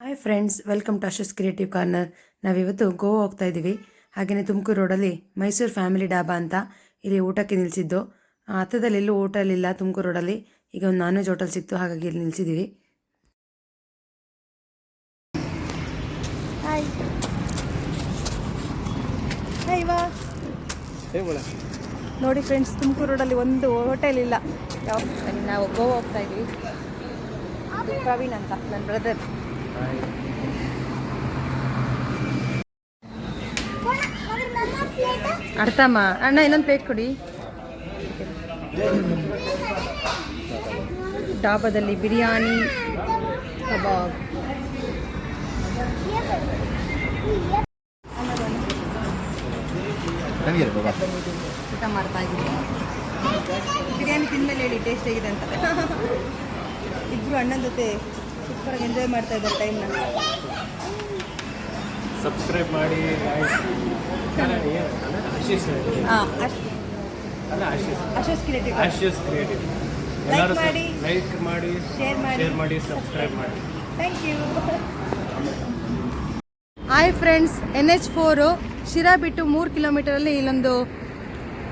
Hi friends welcome to Ashu's creative corner ನಾವಿವತ್ತು ಗೋವಾ ಹೋಗ್ತಾ ಇದ್ದೀವಿ. ಹಾಗೆಯೇ ತುಮಕೂರು ರೋಡಲ್ಲಿ ಮೈಸೂರು ಫ್ಯಾಮಿಲಿ ಡಾಬಾ ಅಂತ ಇಲ್ಲಿ ಊಟಕ್ಕೆ ನಿಲ್ಲಿಸಿದ್ದು ಆ, ಹತ್ತದಲ್ಲಿ ಎಲ್ಲೂ ಹೋಟೆಲ್ ಇಲ್ಲ ತುಮಕೂರು ರೋಡಲ್ಲಿ. ಈಗ ಒಂದು ನಾನ್ ವೆಜ್ ಹೋಟೆಲ್ ಸಿಕ್ತು ಹಾಗಾಗಿ ಇಲ್ಲಿ ನಿಲ್ಲಿಸಿದ್ದೀವಿ ನೋಡಿ ಫ್ರೆಂಡ್ಸ್ ತುಮಕೂರು ರೋಡಲ್ಲಿ ಒಂದು ಹೋಟೆಲ್ ಇಲ್ಲ. ಯಾವ ನಾವು ಗೋವಾ ಹೋಗ್ತಾ ಇದ್ದೀವಿ. ಇದು ಪ್ರವೀಣ್ ಅಂತ ನನ್ನ ಬ್ರದರ್ ಅರ್ಥಮ್ಮ ಅಣ್ಣ ಇನ್ನೊಂದು ಪ್ಲೇಟ್ ಕೊಡಿ. ಡಾಬಾದಲ್ಲಿ ಬಿರಿಯಾನಿ ಕಬಾಬ್. ಊಟ ಮಾಡ್ತಾ ಇದ್ದೀವಿ ಬಿರಿಯಾನಿ ತಿಂದ್ಮೇಲೆ ಹೇಳಿ ಟೇಸ್ಟ್ ಹೇಗಿದೆ ಅಂತ. ಇಬ್ರು ಅಣ್ಣನ ಜೊತೆ ಸೂಪರಾಗಿ ಎಂಜಾಯ್ ಮಾಡ್ತಾ ಇದ್ದಾರೆ ಟೈಮ್ನ ಸಬ್ಸ್ಕ್ರೈಬ್ ಮಾಡಿ ಹಾಂ Ashu's creative Ashish creative like ಮಾಡಿ, ಲೈಕ್ ಮಾಡಿ ಶೇರ್ ಮಾಡಿ, ಶೇರ್ ಮಾಡಿ ಸಬ್ಸ್ಕ್ರೈಬ್ ಮಾಡಿ. Thank you hi friends N H four Sira ಬಿಟ್ಟು ಮೂರು ಕಿಲೋಮೀಟರಲ್ಲಿ ಇಲ್ಲೊಂದು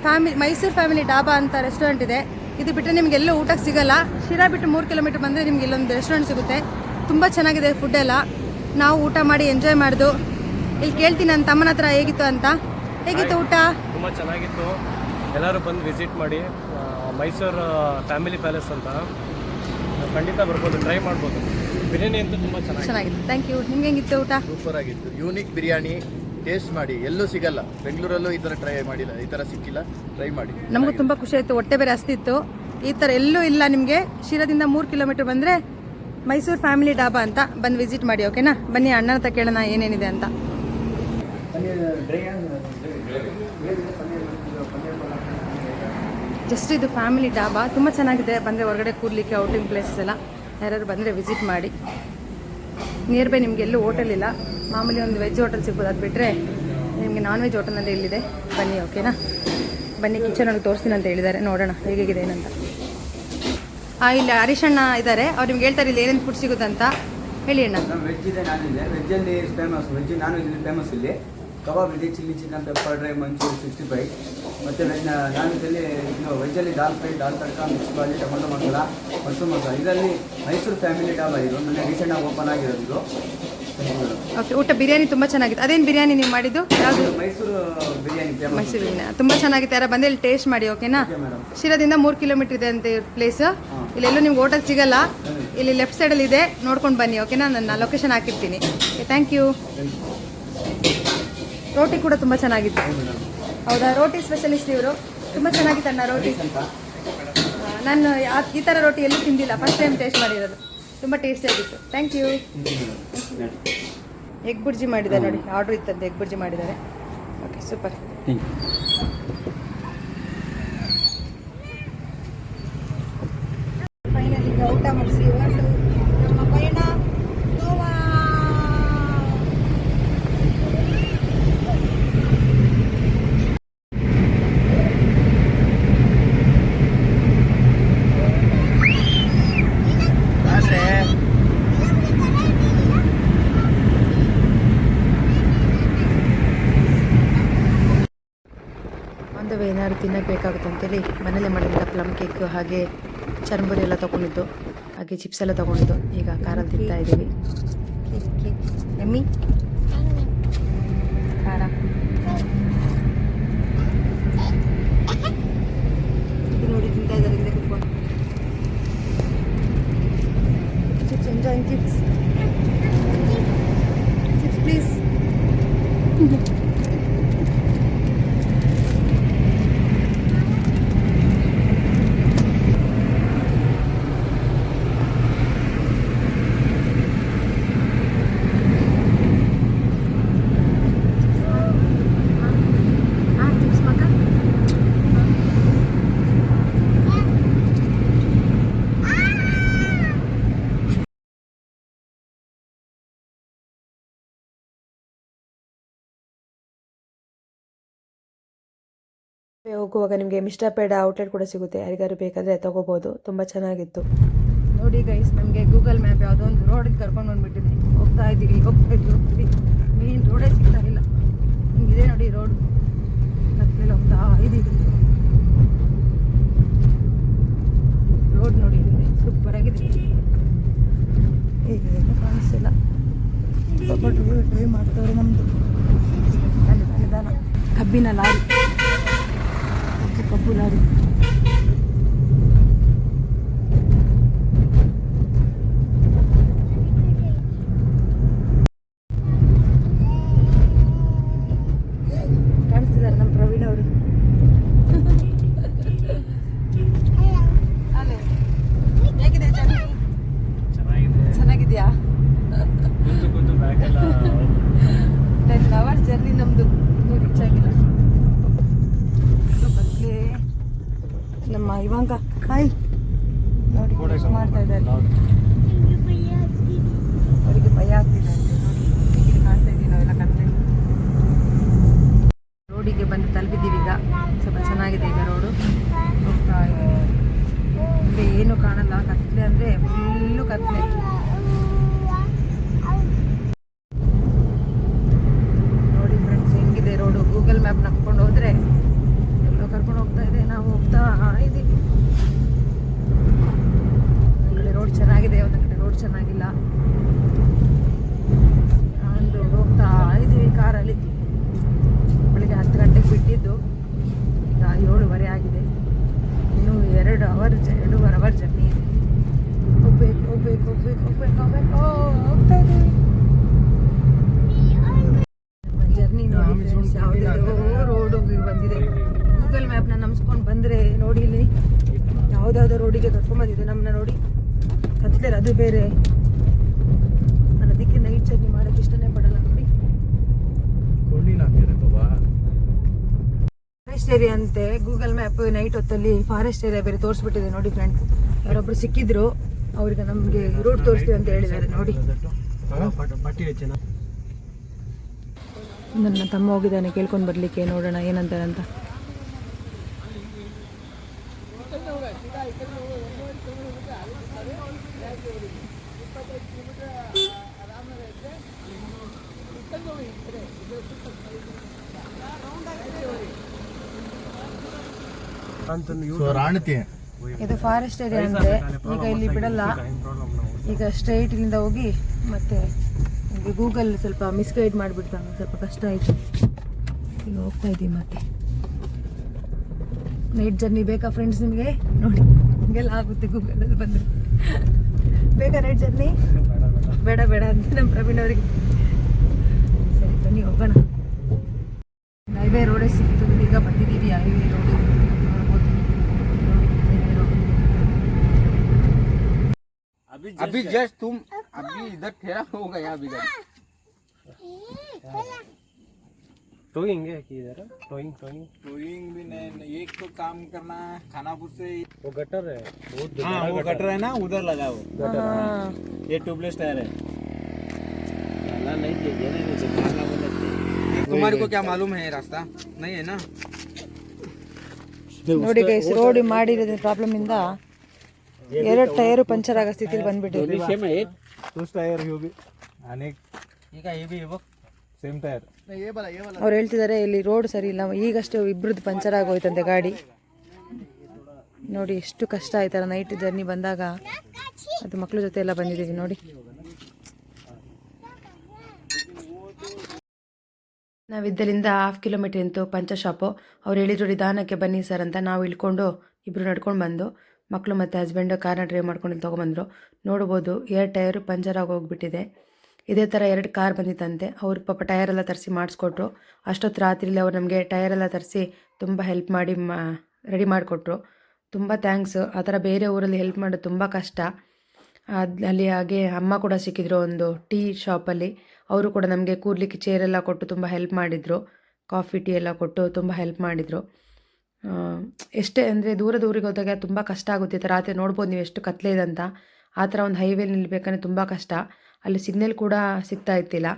ಫ್ಯಾಮಿಲಿ ಮೈಸೂರು ಫ್ಯಾಮಿಲಿ ಡಾಬಾ ಅಂತ ರೆಸ್ಟೋರೆಂಟ್ ಇದೆ. ಇದು ಬಿಟ್ಟರೆ ನಿಮ್ಗೆ ಎಲ್ಲೂ ಊಟಕ್ಕೆ ಸಿಗಲ್ಲ. ಶಿರಾ ಬಿಟ್ಟು ಮೂರು ಕಿಲೋಮೀಟರ್ ಬಂದರೆ ನಿಮ್ಗೆ ಇಲ್ಲೊಂದು ರೆಸ್ಟೋರೆಂಟ್ ಸಿಗುತ್ತೆ. ತುಂಬ ಚೆನ್ನಾಗಿದೆ ಫುಡ್ ಎಲ್ಲ. ನಾವು ಊಟ ಮಾಡಿ ಎಂಜಾಯ್ ಮಾಡಿದ್ದು ಇಲ್ಲಿ ಕೇಳ್ತೀನಿ ನನ್ನ ತಮ್ಮನ ಹತ್ರ ಹೇಗಿತ್ತು ಅಂತ. ಹೇಗಿತ್ತು ಊಟ? ತುಂಬ ಚೆನ್ನಾಗಿತ್ತು. ಎಲ್ಲರೂ ಬಂದು ವಿಸಿಟ್ ಮಾಡಿ ಮೈಸೂರು ಫ್ಯಾಮಿಲಿ ಪ್ಯಾಲೇಸ್ ಅಂತ. ಖಂಡಿತ ಬರ್ಬೋದು ಟ್ರೈ ಮಾಡ್ಬೋದು. ಬಿರಿಯಾನಿ ಅಂತೂ ತುಂಬ ಚೆನ್ನಾಗಿದೆ. ಚೆನ್ನಾಗಿತ್ತು ಥ್ಯಾಂಕ್ ಯು ನಿಮ್ಗೆ ಹೆಂಗಿತ್ತು ಊಟ? ಸೂಪರ್ ಆಗಿತ್ತು. ಯೂನಿಕ್ ಬಿರಿಯಾನಿ. ಟೇಸ್ಟ್ ಮಾಡಿ ಎಲ್ಲೂ ಸಿಗಲ್ಲ. ಬೆಂಗಳೂರಲ್ಲೂ ಈ ಥರ ಟ್ರೈ ಮಾಡಿಲ್ಲ ಈ ಥರ ಸಿಕ್ಕಿಲ್ಲ ಟ್ರೈ ಮಾಡಿ. ನಮಗೂ ತುಂಬ ಖುಷಿ ಆಯಿತು ಹೊಟ್ಟೆ ಬೇರೆ ಹಸ್ತಿತ್ತು. ಈ ಥರ ಎಲ್ಲೂ ಇಲ್ಲ ನಿಮಗೆ. ಶಿರದಿಂದ ಮೂರು ಕಿಲೋಮೀಟರ್ ಬಂದರೆ ಮೈಸೂರು ಫ್ಯಾಮಿಲಿ ಡಾಬಾ ಅಂತ ಬಂದು ವಿಸಿಟ್ ಮಾಡಿ ಓಕೆನಾ ಬನ್ನಿ ಅಣ್ಣನ ಹತ್ರ ಕೇಳೋಣ ಏನೇನಿದೆ ಅಂತ. ಜಸ್ಟ್ ಇದು ಫ್ಯಾಮಿಲಿ ಡಾಬಾ. ತುಂಬ ಚೆನ್ನಾಗಿದೆ ಬಂದರೆ ಹೊರಗಡೆ ಕೂರ್ಲಿಕ್ಕೆ ಔಟಿಂಗ್ ಪ್ಲೇಸಸ್ ಎಲ್ಲ. ಯಾರು ಬಂದರೆ ವಿಸಿಟ್ ಮಾಡಿ. ನಿಯರ್ ಬೈ ನಿಮ್ಗೆ ಎಲ್ಲೂ ಹೋಟೆಲ್ ಇಲ್ಲ. ಮಾಮೂಲಿ ಒಂದು ವೆಜ್ ಹೋಟೆಲ್ ಸಿಗ್ಬೋದು. ಅದು ಬಿಟ್ಟರೆ ನಿಮಗೆ ನಾನ್ ವೆಜ್ ಹೋಟೆಲ್ನಲ್ಲಿ ಇಲ್ಲಿದೆ. ಬನ್ನಿ ಓಕೆನಾ ಬನ್ನಿ ಕಿಚನ್ ಅವ್ರಿಗೆ ತೋರಿಸ್ತೀನಿ ಅಂತ ಹೇಳಿದ್ದಾರೆ. ನೋಡೋಣ ಹೇಗಿದೆ ಏನಂತ. ಹಾಂ ಇಲ್ಲಿ ಹರೀಶ್ ಅಣ್ಣ ಇದ್ದಾರೆ. ಅವ್ರು ನಿಮ್ಗೆ ಹೇಳ್ತಾರೆ ಇಲ್ಲಿ ಏನೇನು ಫುಡ್ ಸಿಗುತ್ತೆ ಅಂತ. ಹೇಳಿ ಅಣ್ಣ. ವೆಜ್ ಇದೆ, ನಾನ್ ವೆಜ್ ವೆಜ್ಜಲ್ಲಿ famous veg non veg famous ಇಲ್ಲಿ. ಕಬಾಬ್ ಇದೆ chilli chicken pepper dry manchurian sixty five ಮತ್ತು ವೆಜ್ ನಾನ್ ವೆಜ್ಜಲ್ಲಿ ಇದು ವೆಜ್ಜಲ್ಲಿ dal fry dal tadka mix bhaji tomato masala mushroom masala ಇದರಲ್ಲಿ ಮೈಸೂರು ಫ್ಯಾಮಿಲಿ ಡಾಬಾ ಇದು. ಮೊನ್ನೆ ರೀಸೆಂಟಾಗಿ ಓಪನ್ ಆಗಿರೋದು. ಓಕೆ ಊಟ ಬಿರಿಯಾನಿ ತುಂಬ ಚೆನ್ನಾಗಿತ್ತು ಅದೇನು ಬಿರಿಯಾನಿ ನೀವು ಮಾಡಿದ್ದು? ಯಾವುದು? ಮೈಸೂರು ಬಿರಿಯಾನಿ ಮೈಸೂರು ಬಿರಿಯಾನಿ. ತುಂಬ ಚೆನ್ನಾಗಿತ್ತು. ಯಾರು ಬಂದು ಇಲ್ಲಿ ಟೇಸ್ಟ್ ಮಾಡಿ ಓಕೆನಾ ಓಕೆ ಶಿರಾದಿಂದ ಮೂರು ಕಿಲೋಮೀಟರ್ ಇದೆ ಅಂತ ಪ್ಲೇಸ್ ಇಲ್ಲೆಲ್ಲೂ ನಿಮ್ಗೆ ಹೋಟೆಲ್ ಸಿಗಲ್ಲ. ಇಲ್ಲಿ ಲೆಫ್ಟ್ ಸೈಡಲ್ಲಿ ಇದೆ. ನೋಡ್ಕೊಂಡು ಬನ್ನಿ ಓಕೆನಾ ನನ್ನ ಲೊಕೇಶನ್ ಹಾಕಿರ್ತೀನಿ. ಥ್ಯಾಂಕ್ ಯು ರೋಟಿ ಕೂಡ ತುಂಬ ಚೆನ್ನಾಗಿತ್ತು. ಹೌದಾ ರೋಟಿ ಸ್ಪೆಷಲಿಸ್ಟ್ ಇವರು. ತುಂಬ ಚೆನ್ನಾಗಿತ್ತು ಅಣ್ಣ ರೋಟಿ. ನಾನು ಈ ಥರ ರೋಟಿ ಎಲ್ಲೂ ತಿಂದಿಲ್ಲ. ಫಸ್ಟ್ ಟೈಮ್ ಟೇಸ್ಟ್ ಮಾಡಿರೋದು. ತುಂಬ ಟೇಸ್ಟಿಯಾಗಿತ್ತು ಥ್ಯಾಂಕ್ ಯು ಎಗ್ ಬುರ್ಜಿ ಮಾಡಿದ್ದಾರೆ ನೋಡಿ. ಆರ್ಡ್ರ್ ಇತ್ತಂತೆ ಎಗ್ ಬುರ್ಜಿ ಮಾಡಿದ್ದಾರೆ. ಓಕೆ ಸೂಪರ್ ಫೈನಲಿ ಈಗ ಊಟ ಮುಗಿಸಿ ಹೊರಟು ನಮ್ಮ ಪಯಣ ಗೋವಾ ಒಂದು ಏನಾದ್ರು ತಿನ್ನಕ್ಕೆ ಬೇಕಾಗುತ್ತೆ ಅಂತೇಳಿ ಮನೇಲೆ ಮಾಡಿದ್ದ ಪ್ಲಮ್ ಕೇಕ್ ಹಾಗೆ ಚರ್ಮುರಿ ಎಲ್ಲ ತಗೊಂಡಿದ್ದು ಹಾಗೆ ಚಿಪ್ಸ್ ಎಲ್ಲ ತಗೊಂಡಿದ್ದು. ಈಗ ಖಾರ ತಿಂತಾ ಇದ್ದೀವಿ ಎಮ್ಮಿ ಖಾರ ಇದು ನೋಡಿ ತಿಂತಾ ಇದ್ದಾರೆ ಹಿಂದೆ ಕುತ್ಕೊಂಡು chips enjoy chips chips please Ah, chips makan? ಹೋಗುವಾಗ ನಿಮಗೆ ಮಿಸ್ಟರ್ ಪೇಡ ಔಟ್ಲೆಟ್ ಕೂಡ ಸಿಗುತ್ತೆ ಯಾರಿಗಾರು ಬೇಕಾದರೆ ತಗೋಬೋದು ತುಂಬ ಚೆನ್ನಾಗಿತ್ತು ನೋಡಿ ಗೈಸ್ ನಮಗೆ ಗೂಗಲ್ ಮ್ಯಾಪ್ ಯಾವುದೋ ಒಂದು ರೋಡಿಗೆ ಕರ್ಕೊಂಡು ಬಂದುಬಿಟ್ಟಿದೆ ಹೋಗ್ತಾ ಇದ್ದೀವಿ ಹೋಗ್ತಾ ಇದ್ದೀವಿ ಹೋಗ್ತೀವಿ ಮೇನ್ ರೋಡೇ ಸಿಗ್ತಾ ಇಲ್ಲ ಹಿಂಗಿದೆ ನೋಡಿ ರೋಡ್ ಕತ್ಲೆಲ್ಲ ಹೋಗ್ತಾ ಇದ್ದೀವಿ ರೋಡ್ ನೋಡಿ ಹಿಂದೆ ಸೂಪರ್ ಆಗಿದೆ ಏನು ಕಾಣಿಸ್ತಿಲ್ಲ ಡ್ರೈವ್ ಮಾಡ್ತವ್ರೆ ನಮ್ಮದು ಕಬ್ಬಿನ ಲಾರಿ ಕಬ್ಬು ಕಬ್ಬು ಲಾರಿ ಕಾಣಿಸ್ತಿದ್ದಾರೆ ನಮ್ಮ ಪ್ರವೀಣ್ ಅವರು ಅಲ್ಲೇ ಹೇಗಿದೆ ಜರ್ನಿ ಚೆನ್ನಾಗಿದೆ ಚೆನ್ನಾಗಿದೆಯಾ ಕೂತು ಕೂತು ಬ್ಯಾಕ್ ಎಲ್ಲ ಟೆನ್ ಅವರ್ಸ್ ಜರ್ನಿ ನಮ್ಮದು ಇನ್ನೂ ರೀಚ್ ಆಗಿಲ್ಲ ಬಸ್ಗೆ ನಮ್ಮ ಇವಾಂಗ ಕಾಯಿ ನೋಡಿ ಮಾಡ್ತಾ ಇದ್ದಾರೆ. ಅವರಿಗೆ ಭಯ ಆಗ್ತಿದೆ ರೋಡಿಗೆ ಬಂದು ತಲುಪಿದ್ದೀವಿ ಈಗ. ಸ್ವಲ್ಪ ಚೆನ್ನಾಗಿದೆ ಈಗ ರೋಡು. ಹೋಗ್ತಾ ಇದ್ದೀವಿ. ಇಲ್ಲಿ ಏನು ಕಾಣಲ್ಲ. ಕತ್ಲೆ ಅಂದರೆ ಫುಲ್ಲು ಕತ್ಲೆ ನೋಡಿ ಫ್ರೆಂಡ್ಸ್ ಹೆಂಗಿದೆ ರೋಡು ಗೂಗಲ್ ಮ್ಯಾಪ್ ನಕ್ಕೊಂಡು ಹೋದ್ರೆ ಎಲ್ಲೋ ಕರ್ಕೊಂಡು ಹೋಗ್ತಾ ಇದೆ ನಾವು ಹೋಗ್ತಾ ಇದ್ದೀವಿ ಒಂದು ಕಡೆ ರೋಡ್ ಚೆನ್ನಾಗಿದೆ ಒಂದು ಕಡೆ ರೋಡ್ ಚೆನ್ನಾಗಿಲ್ಲ ಒಂದು ಹೋಗ್ತಾ ಇದ್ದೀವಿ ಕಾರಲ್ಲಿ ಬೆಳಿಗ್ಗೆ ಹತ್ತು ಗಂಟೆಗೆ ಬಿಟ್ಟಿದ್ದು ಈಗ ಏಳುವರೆ ಆಗಿದೆ ಇನ್ನೂ ಎರಡು ಅವರ್ ಎರಡೂವರೆ ಅವರ್ ಜರ್ನಿ ಇದೆ ಹೋಗ್ಬೇಕು ಹೋಗ್ಬೇಕು ಹೋಗ್ಬೇಕು ಹೋಗ್ಬೇಕು ಹೋಗ್ಬೇಕು ಹೋಗ್ತಾ ಇದ್ದೀವಿ ಜರ್ನಿ ನೋಡಿ ಫ್ರೆಂಡ್ಸ್ ಯಾವುದ್ಯಾವುದೋ ರೋಡು ಬಂದಿದೆ ಗೂಗಲ್ ಮ್ಯಾಪ್ನ ನಮ್ಸ್ಕೊಂಡು ಬಂದರೆ ನೋಡಿ ಇಲ್ಲಿ ಯಾವುದ್ಯಾವುದೋ ರೋಡಿಗೆ ಕರ್ಕೊಂಡ್ ಬಂದಿದೆ ನಮ್ಮನ್ನ ನೋಡಿ ಕತ್ಲೆಲ್ಲ ಅದು ಬೇರೆ. ನಾನು ಅದಕ್ಕೆ ನೈಟ್ ಜರ್ನಿ ಮಾಡೋಕ್ಕೆ ಇಷ್ಟನೇ ಪಡಲ್ಲ ನೋಡಿ. ಫಾರೆಸ್ಟ್ ಏರಿಯಾ ಅಂತೆ ಗೂಗಲ್ ಮ್ಯಾಪ್ ನೈಟ್ ಹೊತ್ತಲ್ಲಿ ಫಾರೆಸ್ಟ್ ಏರಿಯಾ ಬೇರೆ ತೋರಿಸ್ಬಿಟ್ಟಿದೆ ನೋಡಿ ಫ್ರೆಂಡ್ ಯಾರೊಬ್ರು ಸಿಕ್ಕಿದ್ರು ಅವ್ರಿಗೆ ನಮಗೆ ರೂಟ್ ತೋರಿಸ್ತೀವಿ ಅಂತ ಹೇಳಿದ್ದಾರೆ ನೋಡಿ. ನನ್ನ ತಮ್ಮ ಹೋಗಿದ್ದಾನೆ ಕೇಳ್ಕೊಂಡು ಬರಲಿಕ್ಕೆ ನೋಡೋಣ ಏನಂತಾರೆ ಅಂತ ರಾಣತಿ ಇದು ಫಾರೆಸ್ಟ್ ಏರಿಯಾ ಅಂದ್ರೆ ಈಗ ಇಲ್ಲಿ ಬಿಡಲ್ಲ. ಈಗ ಸ್ಟ್ರೈಟ್ ಇಲ್ಲಿಂದ ಹೋಗಿ ಮತ್ತೆ ಗೂಗಲ್ ಸ್ವಲ್ಪ ಮಿಸ್ಗೈಡ್ ಮಾಡಿಬಿಡ್ತಾನೆ ಸ್ವಲ್ಪ ಕಷ್ಟ ಆಯಿತು. ಈಗ ಹೋಗ್ತಾ ಇದ್ದೀವಿ ಮತ್ತೆ. ನೈಟ್ ಜರ್ನಿ ಬೇಕಾ ಫ್ರೆಂಡ್ಸ್ ನಿಮಗೆ? ನೋಡಿ. ಹಿಂಗೆಲ್ಲ ಆಗುತ್ತೆ ಗೂಗಲಲ್ಲಿ ಬಂದರೆ ಬೇಕಾ ನೈಟ್ ಜರ್ನಿ ಬೇಡ ಬೇಡ ಅಂತ ನಮ್ಮ ಪ್ರವೀಣ್ ಅವರಿಗೆ ಸರಿ ಬನ್ನಿ ಹೋಗೋಣ ಹೈವೇ ರೋಡೇ ಸಿಕ್ತು ಈಗ ಬಂದಿದ್ದೀವಿ ಹೈವೇ ರೋಡಿಗೆ ನೋಡ್ಬೋದು ನೋಡಿ ಹೈವೇ ರೋಡ್ अभी अभी जस्ट तुम अभी इधर ठहरा हो गया अभी गाड़ी टोइंग है कि इधर टोइंग टोइंग टोइंग भी नहीं एक तो काम करना है खानापुर से वो गटर है बहुत हाँ बड़ा वो गटर है ना उधर लगा वो हाँ। ये ट्यूबलेस टायर है नहीं चाहिए नहीं चाहिए तुम्हारे को क्या मालूम है ये रास्ता नहीं है ना ನೋಡಿ ಗೈಸ್ ರೋಡ್ ಮಾಡಿರೋದ್ರ ಪ್ರಾಬ್ಲಮ್ ಇಂದ ಎರಡು ಟೈರು ಪಂಚರ್ ಆಗೋ ಸ್ಥಿತಿಲಿ ಬಂದ್ಬಿಟ್ಟಿದೆ तोच टायर ह्यो बी ಸೇಮ್ ಟೈರ್ ಅವ್ರು ಹೇಳ್ತಿದ್ದಾರೆ, ಇಲ್ಲಿ ರೋಡ್ ಸರಿ ಇಲ್ಲ. ಈಗಷ್ಟು ಇಬ್ಬರದ್ದು ಪಂಚರ್ ಆಗೋಯ್ತಂತೆ ಗಾಡಿ. ನೋಡಿ ಎಷ್ಟು ಕಷ್ಟ ಆಯ್ತಲ್ಲ ನೈಟ್ ಜರ್ನಿ ಬಂದಾಗ. ಅದು ಮಕ್ಕಳ ಜೊತೆ ಎಲ್ಲ ಬಂದಿದ್ದೀವಿ ನೋಡಿ. ನಾವಿದ್ದಲ್ಲಿಂದ ಹಾಫ್ ಕಿಲೋಮೀಟರ್ ಇಂತು ಪಂಚರ್ ಶಾಪು ಅವ್ರು ಹೇಳಿದ್ರು ನಿಧಾನಕ್ಕೆ ಬನ್ನಿ ಸರ್ ಅಂತ. ನಾವು ಇಳ್ಕೊಂಡು ಇಬ್ಬರು ನಡ್ಕೊಂಡು ಬಂದು ಮಕ್ಕಳು ಮತ್ತು ಹಸ್ಬೆಂಡು ಕಾರ್ನ ಡ್ರೈವ್ ಮಾಡ್ಕೊಂಡು ಇಲ್ಲಿ ನೋಡ್ಬೋದು ಏರ್ ಟೈರು ಪಂಚರ್ ಆಗಿ ಹೋಗ್ಬಿಟ್ಟಿದೆ ಇದೇ ಥರ ಎರಡು ಕಾರ್ ಬಂದಿತ್ತಂತೆ. ಅವ್ರು ಪಾಪ ಟೈರ್ ಎಲ್ಲ ತರಿಸಿ ಮಾಡಿಸ್ಕೊಟ್ರು. ಅಷ್ಟೊತ್ತು ರಾತ್ರಿಲಿ ಅವ್ರು ನಮಗೆ ಟೈರ್ ಎಲ್ಲ ತರಿಸಿ ತುಂಬ ಹೆಲ್ಪ್ ಮಾಡಿ ಮಾ ರೆಡಿ ಮಾಡಿಕೊಟ್ರು. ತುಂಬ ಥ್ಯಾಂಕ್ಸ್ ಆ ಥರ ಬೇರೆ ಊರಲ್ಲಿ ಹೆಲ್ಪ್ ಮಾಡೋದು ತುಂಬ ಕಷ್ಟ. ಅದು ಅಲ್ಲಿ ಹಾಗೆ ಅಮ್ಮ ಕೂಡ ಸಿಕ್ಕಿದ್ರು ಒಂದು ಟೀ ಶಾಪಲ್ಲಿ ಅವರು ಕೂಡ ನಮಗೆ ಕೂರ್ಲಿಕ್ಕೆ ಚೇರೆಲ್ಲ ಕೊಟ್ಟು ತುಂಬ ಹೆಲ್ಪ್ ಮಾಡಿದರು. ಕಾಫಿ, ಟೀ ಎಲ್ಲ ಕೊಟ್ಟು ತುಂಬ ಹೆಲ್ಪ್ ಮಾಡಿದರು. ಎಷ್ಟೇ ಅಂದರೆ ದೂರ ದೂರಿಗೆ ಹೋದಾಗ ತುಂಬ ಕಷ್ಟ ಆಗುತ್ತೆ. ಈ ಥರ ರಾತ್ರಿ ನೋಡ್ಬೋದು ನೀವು ಎಷ್ಟು ಕತ್ಲೆ ಇದೆ ಅಂತ. ಆ ಥರ ಒಂದು ಹೈವೇಲಿ ನಿಲ್ಬೇಕಂದ್ರೆ ತುಂಬ ಕಷ್ಟ. ಅಲ್ಲಿ ಸಿಗ್ನಲ್ ಕೂಡ ಸಿಗ್ತಾ ಇತ್ತಿಲ್ಲ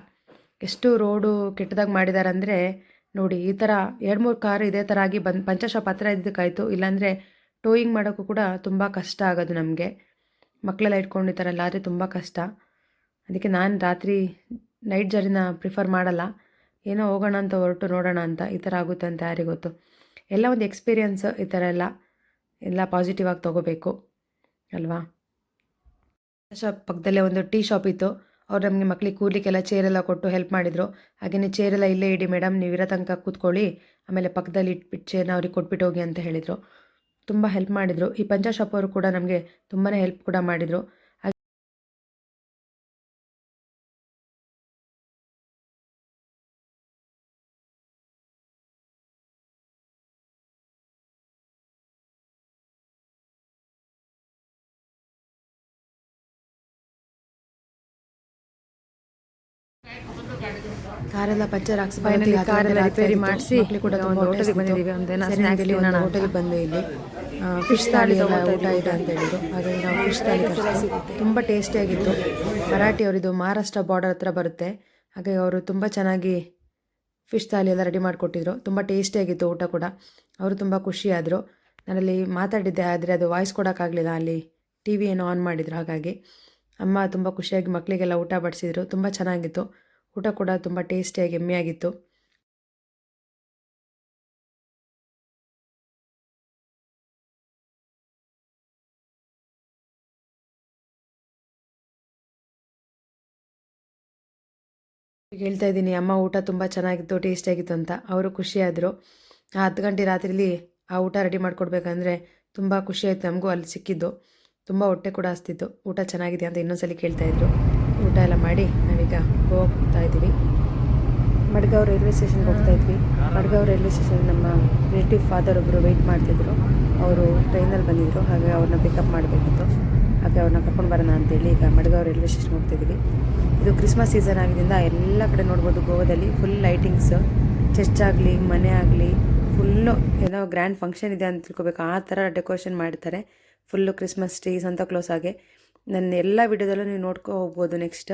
ಎಷ್ಟು ರೋಡು ಕೆಟ್ಟದಾಗಿ ಮಾಡಿದ್ದಾರೆ ಅಂದರೆ ನೋಡಿ ಈ ಥರ ಎರಡು ಮೂರು ಕಾರ್ ಇದೇ ಥರ ಆಗಿ ಬಂದು ಪಂಚ ಶಾಪ್ ಹತ್ರ ಇದ್ದಕ್ಕಾಯಿತು ಇಲ್ಲಾಂದರೆ ಟೋಯಿಂಗ್ ಮಾಡೋಕ್ಕೂ ಕೂಡ ತುಂಬ ಕಷ್ಟ ಆಗೋದು ನಮಗೆ. ಮಕ್ಕಳೆಲ್ಲ ಇಟ್ಕೊಂಡಿರ್ತಾರಲ್ಲ, ಆದರೆ ತುಂಬ ಕಷ್ಟ. ಅದಕ್ಕೆ ನಾನು ರಾತ್ರಿ ನೈಟ್ ಜರ್ನಿನ ಪ್ರಿಫರ್ ಮಾಡಲ್ಲ. ಏನೋ ಹೋಗೋಣ ಅಂತ ಹೊರಟು ನೋಡೋಣ ಅಂತ ಈ ಥರ ಆಗುತ್ತೆ ಅಂತ ಯಾರಿಗೆ ಗೊತ್ತು. ಎಲ್ಲ ಒಂದು ಎಕ್ಸ್ಪೀರಿಯನ್ಸ್ ಈ ಥರ ಎಲ್ಲ ಎಲ್ಲ ಪಾಸಿಟಿವ್ ಆಗಿ ತೊಗೋಬೇಕು. ಅಲ್ವಾ? ಶಾಪ್ ಪಕ್ಕದಲ್ಲೇ ಒಂದು ಟೀ ಶಾಪ್ ಇತ್ತು. ಅವ್ರು ನಮಗೆ ಮಕ್ಳಿಗೆ ಕೂರ್ಲಿಕ್ಕೆಲ್ಲ ಚೇರೆಲ್ಲ ಕೊಟ್ಟು ಹೆಲ್ಪ್ ಮಾಡಿದರು. ಹಾಗೆಯೇ ಚೇರೆಲ್ಲ ಇಲ್ಲೇ ಇಡಿ ಮೇಡಮ್ ನೀವು ಇರೋ ತನಕ ಕೂತ್ಕೊಳ್ಳಿ. ಆಮೇಲೆ ಪಕ್ಕದಲ್ಲಿ ಇಟ್ಬಿಟ್ಟು ಚೇರ್ನ ಅವ್ರಿಗೆ ಕೊಟ್ಬಿಟ್ಟು ಹೋಗಿ ಅಂತ ಹೇಳಿದರು. ತುಂಬ ಹೆಲ್ಪ್ ಮಾಡಿದರು. ಈ ಪಂಚ ಶಾಪ್ ಅವರು ಕೂಡ ನಮಗೆ ತುಂಬಾ ಹೆಲ್ಪ್ ಕೂಡ ಮಾಡಿದರು. ಕಾರೆಲ್ಲ ಪಂಚರ್ ಹಾಕ್ಸಿ ಕಾರೆಲ್ಲ ರಿಪೇರಿ ಮಾಡಿಸಿ ಕೂಡ ಒಂದು ಹೋಟೆಲ್ಗೆ ಬಂದಿದ್ದೀವಿ, ಒಂದೇನೋ snacks ನಾನು. ಹೋಟೆಲ್ಗೆ ಬಂದು ಇಲ್ಲಿ. ಫಿಶ್ ತಾಳಿ ಊಟ ಇದೆ ಅಂತ ಹೇಳಿದ್ರು. ಹಾಗಾಗಿ ನಾವು ಫಿಶ್ ತಾಳಿ ತುಂಬ ಟೇಸ್ಟಿಯಾಗಿತ್ತು ಮರಾಠಿ ಅವರಿದು ಮಹಾರಾಷ್ಟ್ರ ಬಾರ್ಡರ್ ಹತ್ರ ಬರುತ್ತೆ. ಹಾಗಾಗಿ ಅವರು ತುಂಬ ಚೆನ್ನಾಗಿ ಫಿಶ್ ತಾಳಿ ಎಲ್ಲ ರೆಡಿ ಮಾಡಿಕೊಟ್ಟಿದ್ರು. ತುಂಬ ಟೇಸ್ಟಿಯಾಗಿತ್ತು ಊಟ ಕೂಡ. ಅವರು ತುಂಬ ಖುಷಿಯಾದರು ನಾನಲ್ಲಿ ಮಾತಾಡಿದ್ದೆ ಆದರೆ ಅದು ವಾಯ್ಸ್ ಕೊಡೋಕ್ಕಾಗಲಿಲ್ಲ ಅಲ್ಲಿ ಟಿ ವಿ ಏನೋ ಆನ್ ಮಾಡಿದ್ರು ಹಾಗಾಗಿ. ಅಮ್ಮ ತುಂಬ ಖುಷಿಯಾಗಿ ಮಕ್ಕಳಿಗೆಲ್ಲ ಊಟ ಬಡಿಸಿದ್ರು. ತುಂಬ ಚೆನ್ನಾಗಿತ್ತು. ಊಟ ಕೂಡ ತುಂಬ ಟೇಸ್ಟಿಯಾಗಿ ಎಮ್ಮೆಯಾಗಿತ್ತು ಹೇಳ್ತಾ ಇದ್ದೀನಿ, ಅಮ್ಮ ಊಟ ತುಂಬ ಚೆನ್ನಾಗಿತ್ತು ಟೇಸ್ಟಿಯಾಗಿತ್ತು ಅಂತ. ಅವರು ಖುಷಿಯಾದರು. ಆ ಹತ್ತು ಗಂಟೆ ರಾತ್ರಿಲಿ ಆ ಊಟ ರೆಡಿ ಮಾಡಿಕೊಡ್ಬೇಕಂದ್ರೆ ತುಂಬ ಖುಷಿಯಾಯಿತು ನಮಗೂ ಅಲ್ಲಿ ಸಿಕ್ಕಿದ್ದು. ತುಂಬ ಹೊಟ್ಟೆ ಕೂಡ ಹಸ್ತಿತ್ತು. ಊಟ ಚೆನ್ನಾಗಿದೆ ಅಂತ ಇನ್ನೊಂದ್ಸಲಿ ಕೇಳ್ತಾಯಿದ್ರು ಊಟ ಎಲ್ಲ ಮಾಡಿ ನಾವೀಗ ಹೋಗ್ತಾ ಇದ್ದೀವಿ. ಮಡ್ಗಾವ್ ರೈಲ್ವೆ ಸ್ಟೇಷನ್ಗೆ ಹೋಗ್ತಾ ಇದ್ವಿ. ಮಡ್ಗಾವ್ ರೈಲ್ವೆ ಸ್ಟೇಷನ್ ನಮ್ಮ ರಿಲೇಟಿವ್ ಫಾದರ್ ಒಬ್ಬರು ವೆಯ್ಟ್ ಮಾಡ್ತಿದ್ರು. ಅವರು ಟ್ರೈನಲ್ಲಿ ಬಂದಿದ್ದರು ಹಾಗೆ ಅವ್ರನ್ನ ಪಿಕಪ್ ಮಾಡಬೇಕಿತ್ತು. ಹಾಗೆ ಅವ್ರನ್ನ ಕರ್ಕೊಂಡು ಬರೋಣ ಅಂತೇಳಿ ಈಗ ಮಡ್ಗಾವ್ ರೈಲ್ವೆ ಸ್ಟೇಷನ್ ಹೋಗ್ತಿದ್ದೀವಿ ಇದು ಕ್ರಿಸ್ಮಸ್ ಸೀಸನ್ ಆಗಿದ್ದರಿಂದ ಎಲ್ಲ ಕಡೆ ನೋಡ್ಬೋದು ಗೋವಾದಲ್ಲಿ. ಫುಲ್ ಲೈಟಿಂಗ್ಸ್ ಚರ್ಚ್ ಆಗಲಿ, ಮನೆ ಆಗಲಿ ಫುಲ್ಲು ಏನೋ ಗ್ರ್ಯಾಂಡ್ ಫಂಕ್ಷನ್ ಇದೆ ಅಂತ ತಿಳ್ಕೊಬೇಕು. ಆ ಥರ ಡೆಕೋರೇಷನ್ ಮಾಡ್ತಾರೆ full Christmas tree Santa Claus ಆಗಿ ನನ್ನ ಎಲ್ಲ ವಿಡಿಯೋದಲ್ಲೂ ನೀವು ನೋಡ್ಕೊ ಹೋಗ್ಬೋದು ನೆಕ್ಸ್ಟ್.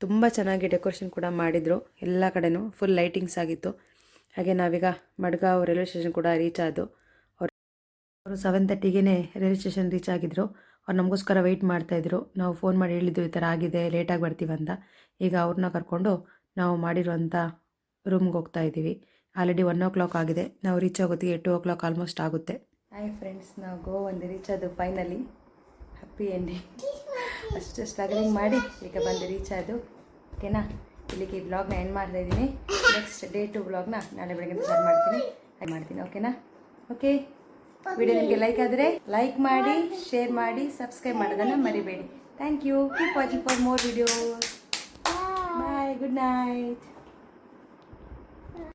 ತುಂಬ ಚೆನ್ನಾಗಿ ಡೆಕೋರೇಷನ್ ಕೂಡ ಮಾಡಿದರು. ಎಲ್ಲ ಕಡೆನೂ ಫುಲ್ ಲೈಟಿಂಗ್ಸ್ ಆಗಿತ್ತು. ಹಾಗೆ ನಾವೀಗ ಮಡ್ಗಾವ್ ರೈಲ್ವೆ ಸ್ಟೇಷನ್ ಕೂಡ ರೀಚ್ ಆದವು ಅವ್ರು ಸೆವೆನ್ ತರ್ಟಿಗೆ ರೈಲ್ವೆ ಸ್ಟೇಷನ್ ರೀಚ್ ಆಗಿದ್ದರು ಅವ್ರು ನಮಗೋಸ್ಕರ ವೆಯ್ಟ್ ಮಾಡ್ತಾಯಿದ್ರು ನಾವು ಫೋನ್ ಮಾಡಿ ಹೇಳಿದ್ದು ಈ ಥರ ಆಗಿದೆ ಲೇಟಾಗಿ ಬರ್ತೀವಂತ ಈಗ ಅವ್ರನ್ನ ಕರ್ಕೊಂಡು ನಾವು ಮಾಡಿರುವಂಥ ರೂಮ್ಗೆ ಹೋಗ್ತಾ ಇದ್ದೀವಿ. ಆಲ್ರೆಡಿ ಒನ್ ಓ ಕ್ಲಾಕ್ ಆಗಿದೆ. ನಾವು ರೀಚ್ ಆಗೋತ್ತಿಗೆ ಟು ಓ ಕ್ಲಾಕ್ ಆಲ್ಮೋಸ್ಟ್ ಆಗುತ್ತೆ. ಹಾಯ್ ಫ್ರೆಂಡ್ಸ್ ನಾವು ಗೋ ಒಂದು ರೀಚ್ ಆದು ಫೈನಲಿ ಹ್ಯಾಪಿ ಎಂಡಿಂಗ್ ಅಷ್ಟು ಸ್ಟ್ರಗಲಿಂಗ್ ಮಾಡಿ ಈಗ ಬಂದು ರೀಚ್ ಆದು ಓಕೆನಾ ಇಲ್ಲಿಗೆ ಈ ಬ್ಲಾಗ್ನ ಎಂಡ್ ಮಾಡ್ತಾ ಇದ್ದೀನಿ. ನೆಕ್ಸ್ಟ್ ಡೇ ಟು ಬ್ಲಾಗ್ನ ನಾಳೆ ಬೆಳಗ್ಗೆ ಸ್ಟಾರ್ಟ್ ಮಾಡ್ತೀನಿ. ಹಾಗೆ ಮಾಡ್ತೀನಿ ಓಕೆನಾ ಓಕೆ ವಿಡಿಯೋ ನಿಮಗೆ ಲೈಕ್ ಆದರೆ ಲೈಕ್ ಮಾಡಿ ಶೇರ್ ಮಾಡಿ ಸಬ್ಸ್ಕ್ರೈಬ್ ಮಾಡೋದನ್ನು ಮರಿಬೇಡಿ. Thank you keep watching for more videos bye good night